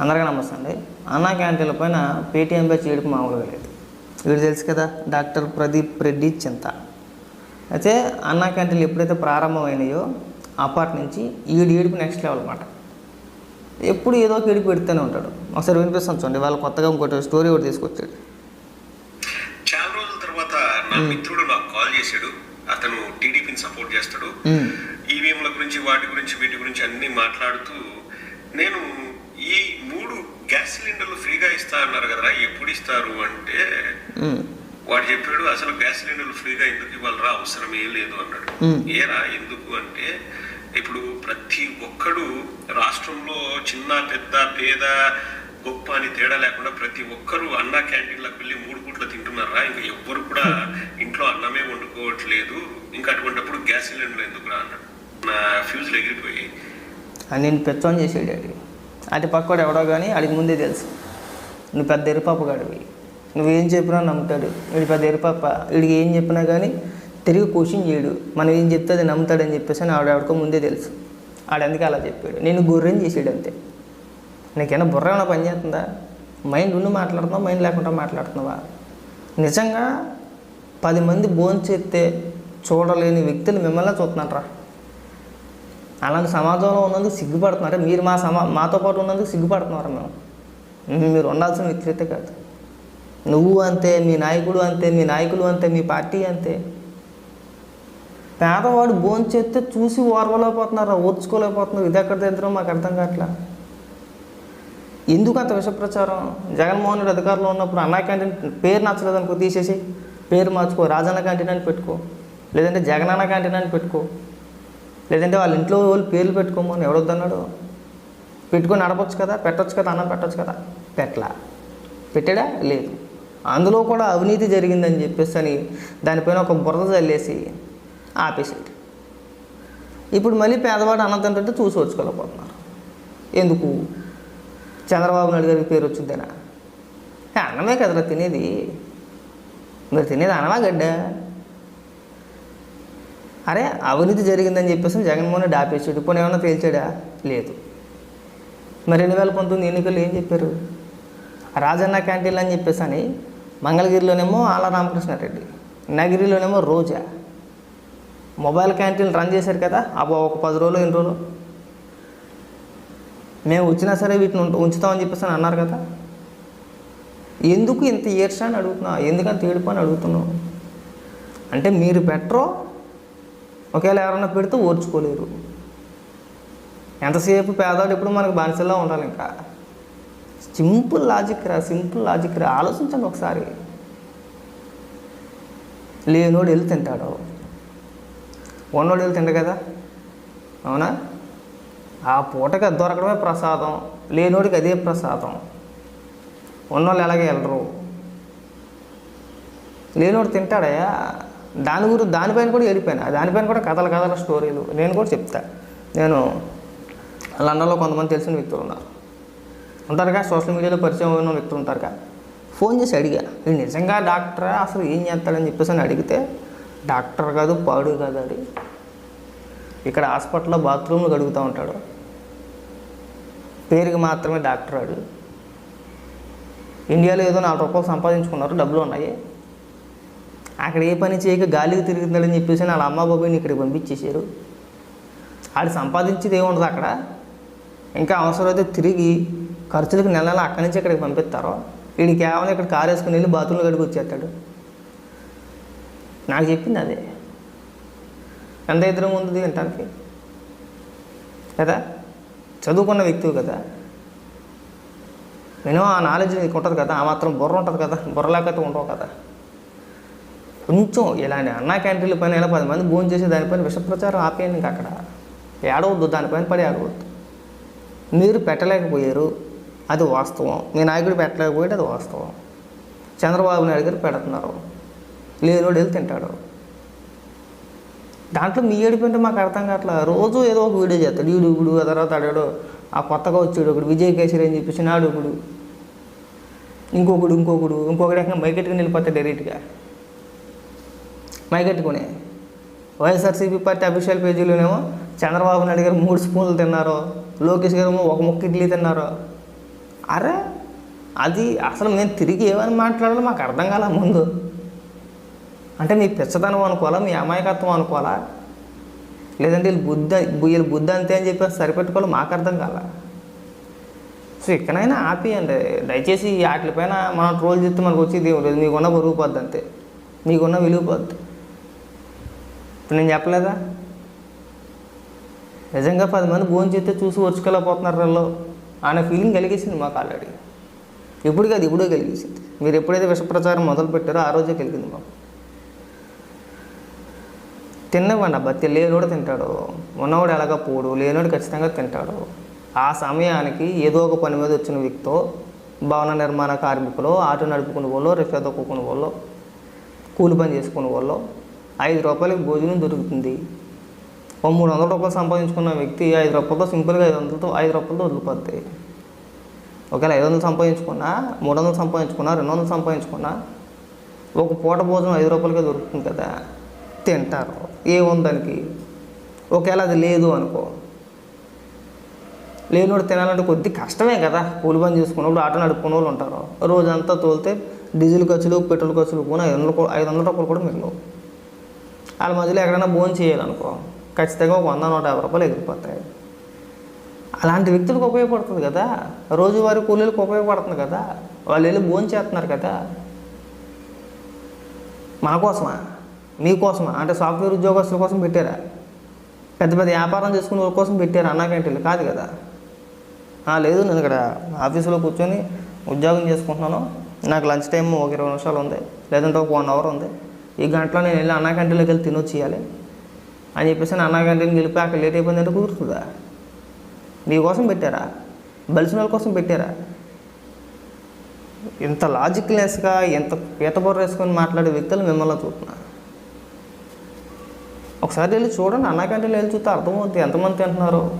అందరికీ నమస్తే అండి. అన్నా క్యాంటీన్ల పైన పేటీఎం బ్యాచ్ ఏడుపు మామూలుగా లేదు. వీడు తెలుసు కదా డాక్టర్ ప్రదీప్ రెడ్డి చింత. అయితే అన్నా క్యాంటీన్లు ఎప్పుడైతే ప్రారంభమైనాయో అప్పటి నుంచి ఈడు ఏడుపు నెక్స్ట్ లెవెల్ అనమాట ఎప్పుడు ఏదో ఒక ఏడుపు పెడుతూనే ఉంటాడు. ఒకసారి వినిపిస్తాను చూడండి వాళ్ళు కొత్తగా ఇంకోటి స్టోరీ ఒకటి తీసుకొచ్చాడు. చాలా రోజుల తర్వాత నా మిత్రుడు నాకు కాల్ చేశాడు. అతను టీడీపీని సపోర్ట్ చేస్తాడు. ఈవీఎంల గురించి వాటి గురించి వీటి గురించి అన్ని మాట్లాడుతూ నేను ఈ మూడు గ్యాస్ సిలిండర్లు ఫ్రీగా ఇస్తా అన్నారు కదరా ఎప్పుడు ఇస్తారు అంటే. వాడు చెప్పాడు అసలు గ్యాస్ సిలిండర్లు ఫ్రీగా ఎందుకు ఇవ్వాలరా? అవసరం ఏం లేదు అన్నాడు. ఏరా ఎందుకు అంటే ఇప్పుడు ప్రతి ఒక్కడు రాష్ట్రంలో చిన్న పెద్ద పేద గొప్ప అని తేడా లేకుండా ప్రతి ఒక్కరు అన్న క్యాంటీన్లకు వెళ్ళి మూడు పూట్ల తింటున్నారా? ఇంకా ఎవ్వరు కూడా ఇంట్లో అన్నమే వండుకోవట్లేదు. ఇంకా అటువంటిప్పుడు గ్యాస్ సిలిండర్ ఎందుకురా అన్నాడు. నా ఫ్యూజులు ఎగిరిపోయి నేను పెచ్చోని చేసాడు అటు పక్కోడు ఎవడో కానీ ఆడికి ముందే తెలుసు. నువ్వు పెద్ద ఎరిపాప గాడివి నువ్వేం చెప్పినా నమ్ముతాడు. వీడి పెద్ద ఎరుపాప. వీడికి ఏం చెప్పినా కానీ తిరిగి క్వశ్చన్ చేయడు. మనం ఏం చెప్తే అది నమ్ముతాడని చెప్పేసి అని ఆవిడ ఆవిడకో ముందే తెలుసు. ఆడందుకే అలా చెప్పాడు. నేను గుర్రం చేసాడు అంతే. నీకేమైనా బుర్ర ఏమైనా పని చేస్తుందా? మైండ్ ఉండి మాట్లాడుతున్నావా? మైండ్ లేకుండా మాట్లాడుతున్నావా? నిజంగా పది మంది భోంచేస్తే చూడలేని వ్యక్తులు మిమ్మల్ని చూస్తున్నారా అలాంటి సమాజంలో ఉన్నందుకు సిగ్గుపడుతున్నారు. మీరు మా సమా మాతో పాటు ఉన్నందుకు సిగ్గుపడుతున్నారు మేము. మీరు ఉండాల్సిన వ్యక్తిగత కాదు. నువ్వు అంతే మీ నాయకుడు అంతే మీ నాయకులు అంతే మీ పార్టీ అంతే. పేదవాడు భోంచేస్తే చూసి ఓర్వలేకపోతున్నారా ఓర్చుకోలేకపోతున్నారు. ఇది ఎక్కడ తెద్దరో మాకు అర్థం కావట్లా? ఎందుకు అంత విషప్రచారం? జగన్మోహన్ రెడ్డి అధికారంలో ఉన్నప్పుడు అన్నా క్యాంటీన్ పేరు నచ్చలేదు అనుకో తీసేసి పేరు మార్చుకో. రాజన్న క్యాంటీన్ అని పెట్టుకో. లేదంటే జగనన్న క్యాంటీన్ అని పెట్టుకో. లేదంటే వాళ్ళ ఇంట్లో వాళ్ళు పేర్లు పెట్టుకోమని ఎవరొద్దన్నాడు పెట్టుకొని నడపచ్చు కదా పెట్టచ్చు కదా అన్నం పెట్టొచ్చు కదా? పెట్టలా. పెట్టాడా? లేదు. అందులో కూడా అవినీతి జరిగిందని చెప్పేసి అని దానిపైన ఒక బురద చల్లేసి ఆపేసాడు ఇప్పుడు మళ్ళీ పేదవాడు అన్నం తింటుంటే చూసి వచ్చుకోలేకపోతున్నారు ఎందుకు? చంద్రబాబు నాయుడు గారికి పేరు వచ్చిందేనా? అన్నమే కదరా తినేది. మీరు తినేది అన్నమా గడ్డ? అరే అవినీతి జరిగిందని చెప్పేసి జగన్మోహన్ రెడ్డి ఆపేసాడు. ఇప్పుడు ఏమన్నా తేల్చాడా? లేదు. మరి రెండు వేల పంతొమ్మిది ఎన్నికలు ఏం చెప్పారు? రాజన్న క్యాంటీన్లు అని చెప్పేసి అని మంగళగిరిలోనేమో ఆల రామకృష్ణారెడ్డి నగిరిలోనేమో రోజా. మొబైల్ క్యాంటీన్ రన్ చేశారు కదా అబ్బో ఒక పది రోజులు ఎన్ని రోజులు? మేము వచ్చినా సరే వీటిని ఉంచుతామని చెప్పేసి అని అన్నారు కదా. ఎందుకు ఇంత ఏడ్చా అని అడుగుతున్నా? ఎందుకంత ఏడుపు అని అడుగుతున్నావు? అంటే మీరు పెట్టరో ఒకవేళ ఎవరైనా పెడితే ఓర్చుకోలేరు. ఎంతసేపు పేదవాడు ఎప్పుడు మనకు బానిసలా ఉండాలి ఇంకా? సింపుల్ లాజిక్ రా సింపుల్ లాజిక్ రా. ఆలోచించండి ఒకసారి. లేనోడు వెళ్ళి తింటాడు. ఉన్నోడు వెళ్ళి తింట కదా? అవునా? ఆ పూటకి అది దొరకడమే ప్రసాదం. లేనోడికి అదే ప్రసాదం. ఉన్నోళ్ళు ఎలాగే వెళ్ళరు? లేనోడు తింటాడయ్యా దాని గురించి దానిపైన కూడా వెళ్ళిపోయాను దానిపైన కూడా కథల కథల స్టోరీలు. నేను కూడా చెప్తా. నేను లండన్లో కొంతమంది తెలిసిన వ్యక్తులు ఉన్నారు. ఉంటారుగా? సోషల్ మీడియాలో పరిచయం ఉన్న వ్యక్తులు ఉంటారుగా? ఫోన్ చేసి అడిగా. నేను నిజంగా డాక్టరా? అసలు ఏం చేస్తాడని చెప్పేసి అని అడిగితే డాక్టర్ కాదు పాడు కాదు అది ఇక్కడ హాస్పిటల్లో బాత్రూమ్లు కడుగుతూ ఉంటాడు. పేరుకి మాత్రమే డాక్టర్ వాడు ఇండియాలో ఏదో నాలుగు రూపాయలు సంపాదించుకున్నారు. డబ్బులు ఉన్నాయి. అక్కడ ఏ పని చేయక గాలికి తిరుగుతున్నాడని చెప్పేసి వాళ్ళ అమ్మ బాబుని ఇక్కడికి పంపించేశారు. వాళ్ళు సంపాదించేది ఏముండదు అక్కడ. ఇంకా అవసరమైతే తిరిగి ఖర్చులకు నెల నెల అక్కడి నుంచి ఇక్కడికి పంపిస్తారు. వీడికి కేవలం ఇక్కడ కారు వేసుకుని వెళ్ళి బాత్రూంలో గడికి వచ్చేస్తాడు. నాకు చెప్పింది అదే. ఎంత ఇద్దరం ఉంది వినటానికి కదా? చదువుకున్న వ్యక్తివి కదా. మినిమం ఆ నాలెడ్జ్ నీకు ఉంటుంది కదా. ఆ మాత్రం బుర్ర ఉంటుంది కదా. బుర్ర లేకపోతే ఉండవు కదా. కొంచెం ఇలాంటి అన్నా క్యాంటీన్ల పైన ఇలా పది మంది భోజనం చేసి దానిపైన విషప్రచారం ఆపేయండి ఇంకా అక్కడ. ఏడవద్దు దానిపైన పడి ఏడవద్దు మీరు పెట్టలేకపోయారు అది వాస్తవం. మీ నాయకుడు పెట్టలేకపోయాడు అది వాస్తవం. చంద్రబాబు నాయుడు గారు పెడుతున్నారు. లేనోడు వెళ్ళి తింటాడు. దాంట్లో మీ ఏడిపోయింటే మాకు అర్థం కావట్లా. రోజు ఏదో ఒక వీడియో చేస్తాడు. ఈడు ఇప్పుడు ఆ తర్వాత అడాడు ఆ కొత్తగా వచ్చాడు ఒకడు విజయ్ కేసరి అని చెప్పేసి నాడు ఒకడు. ఇంకొకడు ఇంకొకడు ఇంకొకటి ఏకంగా మైకెట్టుకుని వెళ్ళిపోతాడు డైరెక్ట్గా మైకెట్టుకునే వైఎస్ఆర్సీపీ పార్టీ అఫీషియల్ పేజీలోనేమో చంద్రబాబు నాయుడు గారు మూడు స్పూన్లు తిన్నారు లోకేష్ గారు ఒక ముక్క ఇడ్లీ తిన్నారు. అరే అది అసలు నేను తిరిగి ఏమని మాట్లాడాలో మాకు అర్థం కాల ముందు. అంటే మీ పిచ్చదనం అనుకోవాలా మీ అమాయకత్వం అనుకోవాలా? లేదంటే వీళ్ళు బుద్ధి వీళ్ళు బుద్ధి అంతే అని చెప్పి సరిపెట్టుకోవాలి మాకు అర్థం కాల. సో ఇక్కడైనా ఆపియండి. దయచేసి వాటిపైన మనం ట్రోల్ చేస్తే మనకు వచ్చేది దేవుడు మీకున్న బరువు పోద్ది అంతే. మీకున్న విలువ పోద్ది. ఇప్పుడు నేను చెప్పలేదా? నిజంగా పది మంది భోజనం చేస్తే చూసి వచ్చుకెళ్ళిపోతున్నారు వాళ్ళు అనే ఫీలింగ్ కలిగేసింది మాకు ఆల్రెడీ ఇప్పుడు కాదు ఇప్పుడే కలిగేసింది. మీరు ఎప్పుడైతే విషప్రచారం మొదలు పెట్టారో ఆ రోజే కలిగింది మాకు. తిన్నవ్వండి అబ్బా లేనోడు తింటాడు. ఉన్నవాడు ఎలాగ పోడు లేనోడు ఖచ్చితంగా తింటాడు. ఆ సమయానికి ఏదో ఒక పని మీద వచ్చిన వ్యక్తితో భవన నిర్మాణ కార్మికులు ఆటో నడుపుకునే వాళ్ళు రిక్షా తొక్కుకునే వాళ్ళు కూలి పని చేసుకునే వాళ్ళు ఐదు రూపాయలకి భోజనం దొరుకుతుంది. ఓ మూడు వందల రూపాయలు సంపాదించుకున్న వ్యక్తి ఐదు రూపాయలతో సింపుల్గా ఐదు వందలతో ఐదు రూపాయలతో వదిలిపోద్ది. ఒకవేళ ఐదు వందలు సంపాదించుకున్నా మూడు వందలు సంపాదించుకున్నా రెండు వందలు సంపాదించుకున్నా ఒక పూట భోజనం ఐదు రూపాయలకే దొరుకుతుంది కదా. తింటారు. ఏముంది దానికి ఒకవేళ అది లేదు అనుకో. లేనివాడు తినాలంటే కొద్ది కష్టమే కదా. కూలి పని చేసుకున్నప్పుడు ఆటో నడుపుకునే వాళ్ళు ఉంటారు. రోజంతా తోలితే డీజిల్ ఖర్చులు పెట్రోల్ ఖర్చులు పోనీ ఐదు వందలు ఐదు వందల రూపాయలు కూడా మిగలవు. వాళ్ళ మధ్యలో ఎక్కడైనా భోజనం చేయాలనుకో ఖచ్చితంగా ఒక వంద నూట యాభై రూపాయలు ఎగిరిపోతాయి. అలాంటి వ్యక్తులకు ఉపయోగపడుతుంది కదా. రోజువారీ కూలీలకు ఉపయోగపడుతుంది కదా. వాళ్ళు వెళ్ళి భోజనం చేస్తున్నారు కదా. మన కోసమా? మీకోసమా అంటే సాఫ్ట్వేర్ ఉద్యోగస్తుల కోసం పెట్టారా? పెద్ద పెద్ద వ్యాపారం చేసుకునే వాళ్ళ కోసం పెట్టారు? అన్నా కాదు కదా. లేదు నేను ఇక్కడ ఆఫీసులో కూర్చొని ఉద్యోగం చేసుకుంటున్నాను. నాకు లంచ్ టైం ఒక ఇరవై నిమిషాలు ఉంది. లేదంటే ఒక వన్ అవర్ ఉంది. ఈ గంటలో నేను వెళ్ళి అన్నా క్యాంటీన్లోకి వెళ్ళి తినొచ్చి ఇవ్వాలి అని చెప్పేసి నేను అన్నా క్యాంటీన్కి వెళ్ళిపోయి అక్కడ లేట్ అయిపోయిందంటే కుదురుతుందా? నీకోసం పెట్టారా? బలిసిన వాళ్ళ కోసం పెట్టారా? ఇంత లాజిక్లెస్గా ఎంత పీతబొర్ర వేసుకొని మాట్లాడే వ్యక్తులు మిమ్మల్ని చూస్తున్నా. ఒకసారి వెళ్ళి చూడండి అన్నా క్యాంటీన్లో వెళ్ళి చూస్తే అర్థమవుతుంది ఎంతమంది తింటున్నారో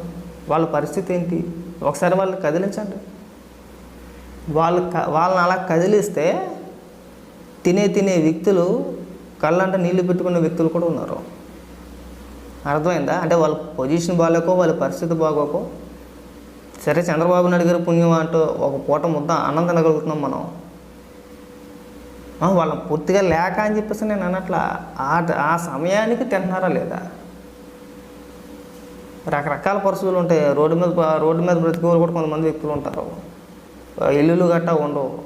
వాళ్ళ పరిస్థితి ఏంటి? ఒకసారి వాళ్ళని కదిలించండి. వాళ్ళు క- వాళ్ళని అలా కదిలిస్తే తినే తినే వ్యక్తులు కళ్ళంట నీళ్ళు పెట్టుకున్న వ్యక్తులు కూడా ఉన్నారు. అర్థమైందా? అంటే వాళ్ళ పొజిషన్ బాగాలేకో వాళ్ళ పరిస్థితి బాగోకో. సరే చంద్రబాబు నాయుడు గారు పుణ్యం అంటూ ఒక పూట ముద్ద అన్నం తినగలుగుతున్నాం మనం. వాళ్ళ పూర్తిగా లేక అని చెప్పేసి నేను అన్నట్ల ఆ ఆ సమయానికి తింటున్నారా లేదా? రకరకాల పరిస్థితులు ఉంటాయి. రోడ్డు మీద రోడ్డు మీద బ్రతికేవారు కూడా కొంతమంది వ్యక్తులు ఉంటారు. ఇల్లులు గట్టా ఉండవు.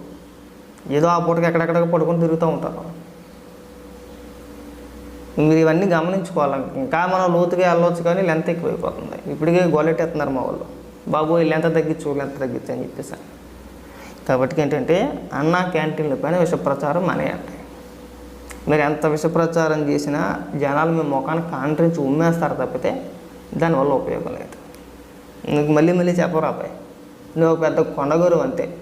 ఏదో ఆ పూటకి ఎక్కడెక్కడ పడుకొని తిరుగుతూ ఉంటారు. మీరు ఇవన్నీ గమనించుకోవాలి. ఇంకా మనం లోతుగా వెళ్ళవచ్చు కానీ లెంత్ ఎక్కువైపోతుంది. ఇప్పటికే గోలెట్టేస్తున్నారు మా వాళ్ళు. బాబు ఈ లెంత్ తగ్గించు లెంత్ తగ్గించు అని చెప్పేసి కాబట్టి ఏంటంటే అన్నా క్యాంటీన్ల పైన విష ప్రచారం మానేయండి. మీరు ఎంత విష ప్రచారం చేసినా జనాలు మీ ముఖాన్ని కాంట్రించి ఉమ్మేస్తారు తప్పితే దానివల్ల ఉపయోగం లేదు. నీకు మళ్ళీ మళ్ళీ చెప్పరాబాయ్. నువ్వు పెద్ద కొండగోరు అంతే.